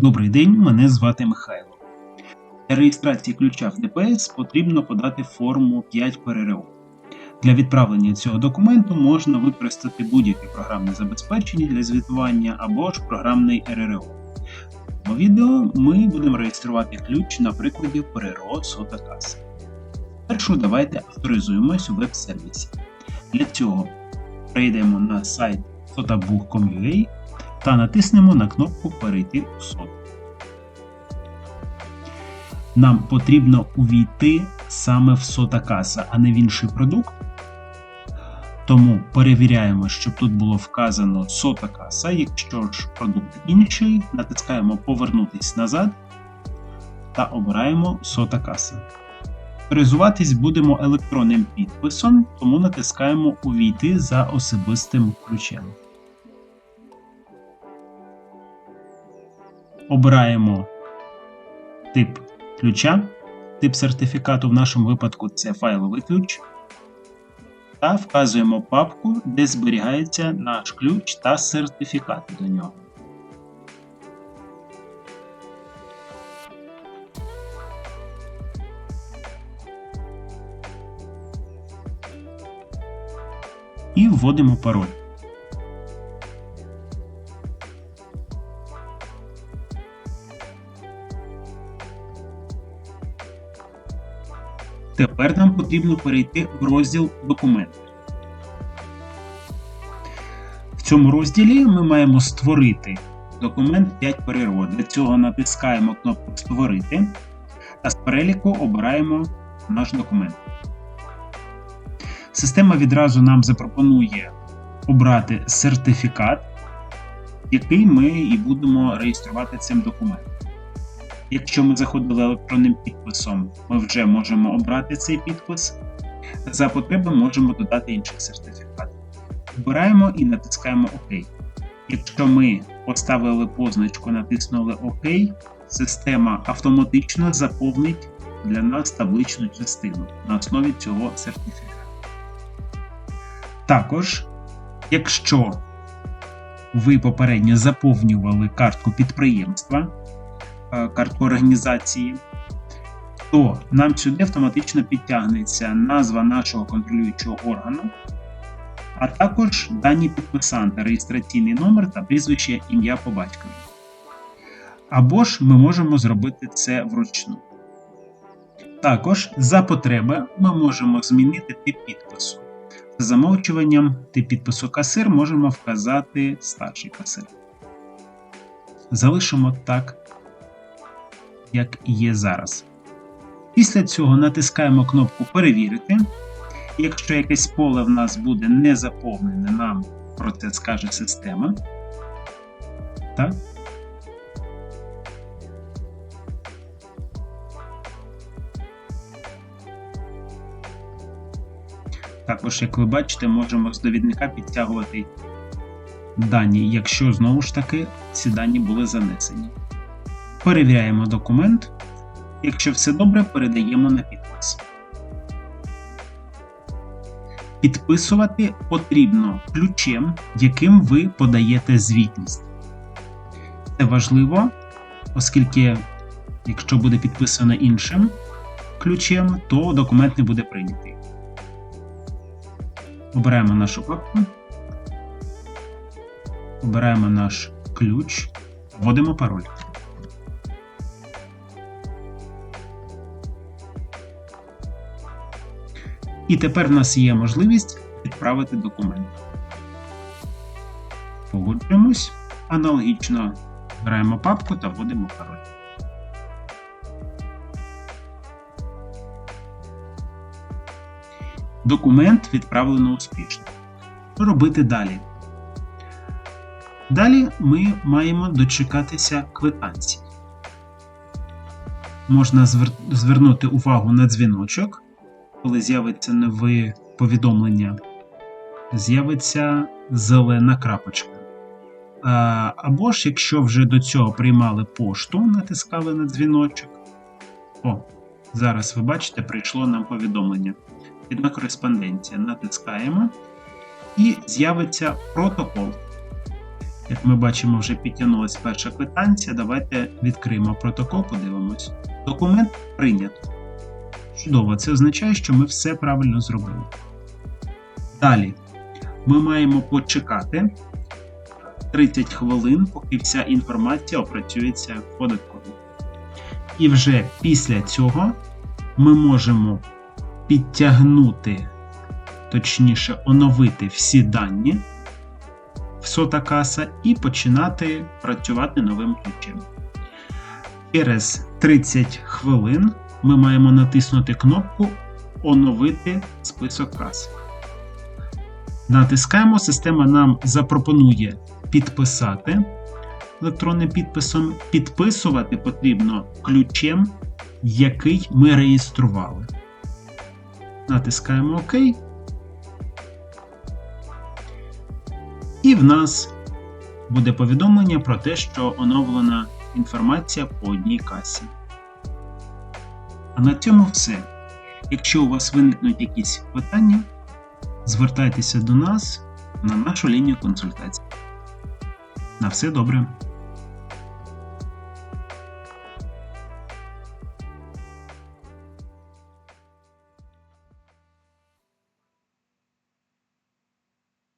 Добрий день, мене звати Михайло. Для реєстрації ключа в ДПС потрібно подати форму 5 ПРРО. Для відправлення цього документу можна використати будь-яке програмне забезпечення для звітування або ж програмний РРО. У відео ми будемо реєструвати ключ на прикладі ПРРО Сота Каса. Першу давайте авторизуємось у веб-сервісі. Для цього перейдемо на сайт sotabook.com.ua та натиснемо на кнопку Перейти у СОТ. Нам потрібно увійти саме в сота каса, а не в інший продукт. Тому перевіряємо, щоб тут було вказано сота каса. Якщо ж продукт інший, натискаємо Повернутись назад та обираємо сота каса. Авторизуватись будемо електронним підписом, тому натискаємо Увійти за особистим ключем. Обираємо тип ключа, тип сертифікату, в нашому випадку це файловий ключ. Та вказуємо папку, де зберігається наш ключ та сертифікат до нього. І вводимо пароль. Тепер нам потрібно перейти в розділ Документи. В цьому розділі ми маємо створити документ 5 перерод. Для цього натискаємо кнопку Створити та з переліку обираємо наш документ. Система відразу нам запропонує обрати сертифікат, який ми і будемо реєструвати цим документом. Якщо ми заходили електронним підписом, ми вже можемо обрати цей підпис. За потреби можемо додати інший сертифікат. Обираємо і натискаємо ОК. Якщо ми поставили позначку, натиснули ОК, система автоматично заповнить для нас табличну частину на основі цього сертифікату. Також, якщо ви попередньо заповнювали картку підприємства, картку організації, то нам сюди автоматично підтягнеться назва нашого контролюючого органу, а також дані підписанта, реєстраційний номер та прізвище ім'я по батькові. Або ж ми можемо зробити це вручну. Також за потреби ми можемо змінити тип підпису. За замовчуванням тип підпису касир можемо вказати старший касир. Залишимо так як є зараз. Після цього натискаємо кнопку Перевірити. Якщо якесь поле в нас буде не заповнене, нам про це скаже система. Так. Також, як ви бачите, можемо з довідника підтягувати дані, якщо знову ж таки ці дані були занесені. Перевіряємо документ. Якщо все добре, передаємо на підпис. Підписувати потрібно ключем, яким ви подаєте звітність. Це важливо, оскільки, якщо буде підписано іншим ключем, то документ не буде прийнятий. Обираємо нашу папку, обираємо наш ключ, вводимо пароль. І тепер в нас є можливість відправити документ. Погоджуємось. Аналогічно збираємо папку та вводимо пароль. Документ відправлено успішно. Що робити далі? Далі ми маємо дочекатися квитанції. Можна звернути увагу на дзвіночок коли з'явиться нове повідомлення, з'явиться зелена крапочка. Або ж, якщо вже до цього приймали пошту, натискали на дзвіночок. О, зараз ви бачите, прийшло нам повідомлення. Відна кореспонденція. Натискаємо і з'явиться протокол. Як ми бачимо, вже підтягнулась перша квитанція. Давайте відкриємо протокол, подивимось. Документ прийнято. Чудово, це означає, що ми все правильно зробили. Далі ми маємо почекати 30 хвилин, поки вся інформація опрацюється в податковій. І вже після цього ми можемо підтягнути, точніше, оновити всі дані в Сотакаса і починати працювати новим ключем. Через 30 хвилин ми маємо натиснути кнопку Оновити список кас. Натискаємо, система нам запропонує підписати електронним підписом. Підписувати потрібно ключем, який ми реєстрували. Натискаємо ОК. І в нас буде повідомлення про те, що оновлена інформація по одній касі. А на цьому все. Якщо у вас виникнуть якісь питання, звертайтеся до нас на нашу лінію консультацій. На все добре!